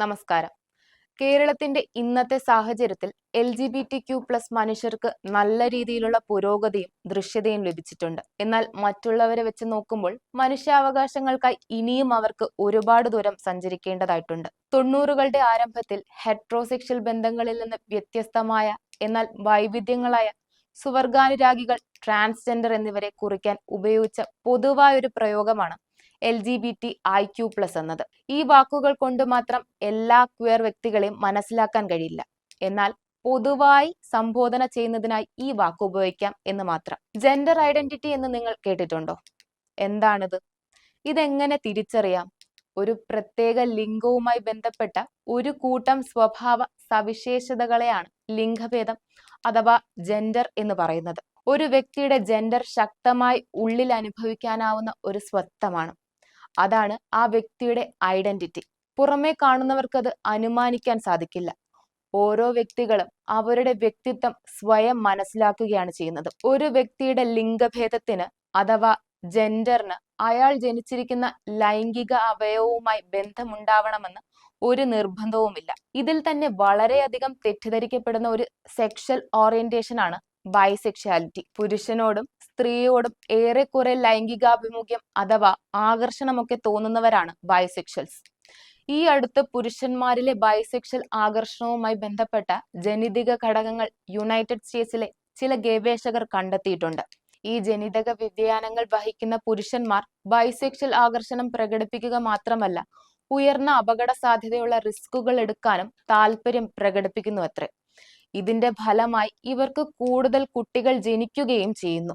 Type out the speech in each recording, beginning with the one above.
നമസ്കാരം. കേരളത്തിന്റെ ഇന്നത്തെ സാഹചര്യത്തിൽ L G B T Q plus മനുഷ്യർക്ക് നല്ല രീതിയിലുള്ള പുരോഗതിയും ദൃശ്യതയും ലഭിച്ചിട്ടുണ്ട്. എന്നാൽ മറ്റുള്ളവരെ വെച്ച് നോക്കുമ്പോൾ മനുഷ്യാവകാശങ്ങൾക്കായി ഇനിയും അവർക്ക് ഒരുപാട് ദൂരം സഞ്ചരിക്കേണ്ടതായിട്ടുണ്ട്. തൊണ്ണൂറുകളുടെ ആരംഭത്തിൽ ഹെട്രോസെക്ഷൽ ബന്ധങ്ങളിൽ നിന്ന് വ്യത്യസ്തമായ എന്നാൽ വൈവിധ്യങ്ങളായ സുവർഗാനുരാഗികൾ ട്രാൻസ്ജെൻഡർ എന്നിവരെ കുറിക്കാൻ ഉപയോഗിച്ച പൊതുവായൊരു പ്രയോഗമാണ് L G B T I Q plus എന്നത്. ഈ വാക്കുകൾ കൊണ്ട് മാത്രം എല്ലാ ക്വയർ വ്യക്തികളെയും മനസ്സിലാക്കാൻ കഴിയില്ല. എന്നാൽ പൊതുവായി സംബോധന ചെയ്യുന്നതിനായി ഈ വാക്ക് ഉപയോഗിക്കാം എന്ന് മാത്രം. ജെൻഡർ ഐഡന്റിറ്റി എന്ന് നിങ്ങൾ കേട്ടിട്ടുണ്ടോ? എന്താണിത്? ഇതെങ്ങനെ തിരിച്ചറിയാം? ഒരു പ്രത്യേക ലിംഗവുമായി ബന്ധപ്പെട്ട ഒരു കൂട്ടം സ്വഭാവ സവിശേഷതകളെയാണ് ലിംഗഭേദം അഥവാ ജെൻഡർ എന്ന് പറയുന്നത്. ഒരു വ്യക്തിയുടെ ജെൻഡർ ശക്തമായി ഉള്ളിൽ അനുഭവിക്കാനാവുന്ന ഒരു സ്വത്വമാണ്. അതാണ് ആ വ്യക്തിയുടെ ഐഡന്റിറ്റി പുറമേ കാണുന്നവർക്കത് അനുമാനിക്കാൻ സാധിക്കില്ല. ഓരോ വ്യക്തികളും അവരുടെ വ്യക്തിത്വം സ്വയം മനസ്സിലാക്കുകയാണ് ചെയ്യുന്നത്. ഒരു വ്യക്തിയുടെ ലിംഗഭേദത്തിന് അഥവാ ജെൻഡറിന് അയാൾ ജനിച്ചിരിക്കുന്ന ലൈംഗിക അവയവവുമായി ബന്ധമുണ്ടാവണമെന്ന് ഒരു നിർബന്ധവുമില്ല. ഇതിൽ തന്നെ വളരെയധികം തെറ്റിദ്ധരിക്കപ്പെടുന്ന ഒരു സെക്ഷൽ ഓറിയന്റേഷൻ ആണ് ബൈസെക്ഷാലിറ്റി. പുരുഷനോടും സ്ത്രീയോടും ഏറെക്കുറെ ലൈംഗികാഭിമുഖ്യം അഥവാ ആകർഷണമൊക്കെ തോന്നുന്നവരാണ് ബൈസെക്ഷൽസ്. ഈ അടുത്ത് പുരുഷന്മാരിലെ ബൈസെക്ഷൽ ആകർഷണവുമായി ബന്ധപ്പെട്ട ജനിതക ഘടകങ്ങൾ യുണൈറ്റഡ് സ്റ്റേറ്റ്സിലെ ചില ഗവേഷകർ കണ്ടെത്തിയിട്ടുണ്ട്. ഈ ജനിതക വ്യതിയാനങ്ങൾ വഹിക്കുന്ന പുരുഷന്മാർ ബൈസെക്ഷൽ ആകർഷണം പ്രകടിപ്പിക്കുക മാത്രമല്ല ഉയർന്ന അപകട സാധ്യതയുള്ള റിസ്കുകൾ എടുക്കാനും താല്പര്യം പ്രകടിപ്പിക്കുന്നു അത്രേ ഇതിന്റെ ഫലമായി ഇവർക്ക് കൂടുതൽ കുട്ടികൾ ജനിക്കുകയും ചെയ്യുന്നു.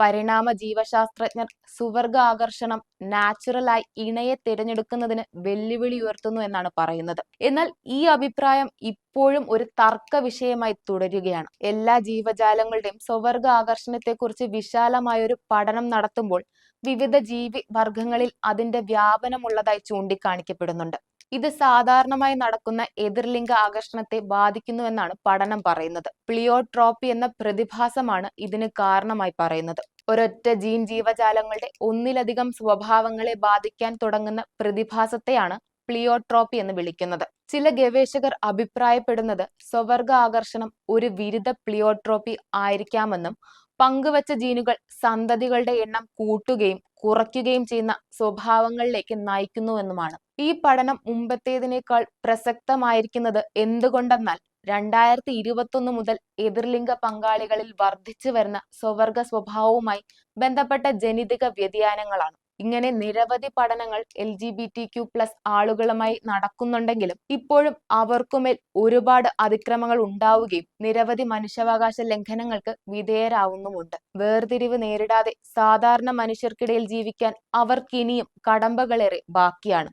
പരിണാമ ജീവശാസ്ത്രജ്ഞർ സുവർഗ ആകർഷണം നാച്ചുറലായി ഇണയെ തിരഞ്ഞെടുക്കുന്നതിന് വെല്ലുവിളി ഉയർത്തുന്നു എന്നാണ് പറയുന്നത്. എന്നാൽ ഈ അഭിപ്രായം ഇപ്പോഴും ഒരു തർക്ക വിഷയമായി തുടരുകയാണ്. എല്ലാ ജീവജാലങ്ങളുടെയും സ്വവർഗ ആകർഷണത്തെക്കുറിച്ച് വിശാലമായ ഒരു പഠനം നടത്തുമ്പോൾ വിവിധ ജീവി വർഗങ്ങളിൽ അതിന്റെ വ്യാപനമുള്ളതായി ചൂണ്ടിക്കാണിക്കപ്പെടുന്നുണ്ട്. ഇത് സാധാരണമായി നടക്കുന്ന എതിർലിംഗ ആകർഷണത്തെ ബാധിക്കുന്നുവെന്നാണ് പഠനം പറയുന്നത്. പ്ലിയോട്രോപ്പി എന്ന പ്രതിഭാസമാണ് ഇതിന് കാരണമായി പറയുന്നത്. ഒരൊറ്റ ജീൻ ജീവജാലങ്ങളുടെ ഒന്നിലധികം സ്വഭാവങ്ങളെ ബാധിക്കാൻ തുടങ്ങുന്ന പ്രതിഭാസത്തെയാണ് പ്ലിയോട്രോപ്പി എന്ന് വിളിക്കുന്നത്. ചില ഗവേഷകർ അഭിപ്രായപ്പെടുന്നത് സ്വവർഗ ആകർഷണം ഒരു വിരുദ്ധ പ്ലിയോട്രോപ്പി ആയിരിക്കാമെന്നും പങ്കുവച്ച ജീനുകൾ സന്തതികളുടെ എണ്ണം കൂട്ടുകയും കുറയ്ക്കുകയും ചെയ്യുന്ന സ്വഭാവങ്ങളിലേക്ക് നയിക്കുന്നുവെന്നുമാണ്. ഈ പഠനം മുമ്പത്തേതിനേക്കാൾ പ്രസക്തമായിരിക്കുന്നത് എന്തുകൊണ്ടെന്നാൽ രണ്ടായിരത്തി ഇരുപത്തൊന്ന് മുതൽ എതിർലിംഗ പങ്കാളികളിൽ വർദ്ധിച്ചു വരുന്ന സ്വവർഗ സ്വഭാവവുമായി ബന്ധപ്പെട്ട ജനിതക വ്യതിയാനങ്ങളാണ്. ഇങ്ങനെ നിരവധി പഠനങ്ങൾ L G B T Q plus ആളുകളുമായി നടക്കുന്നുണ്ടെങ്കിലും ഇപ്പോഴും അവർക്കുമേൽ ഒരുപാട് അതിക്രമങ്ങൾ ഉണ്ടാവുകയും നിരവധി മനുഷ്യാവകാശ ലംഘനങ്ങൾക്ക് വിധേയരാവുന്നുമുണ്ട്. വേർതിരിവ് നേരിടാതെ സാധാരണ മനുഷ്യർക്കിടയിൽ ജീവിക്കാൻ അവർക്കിനിയും കടമ്പകളേറെ ബാക്കിയാണ്.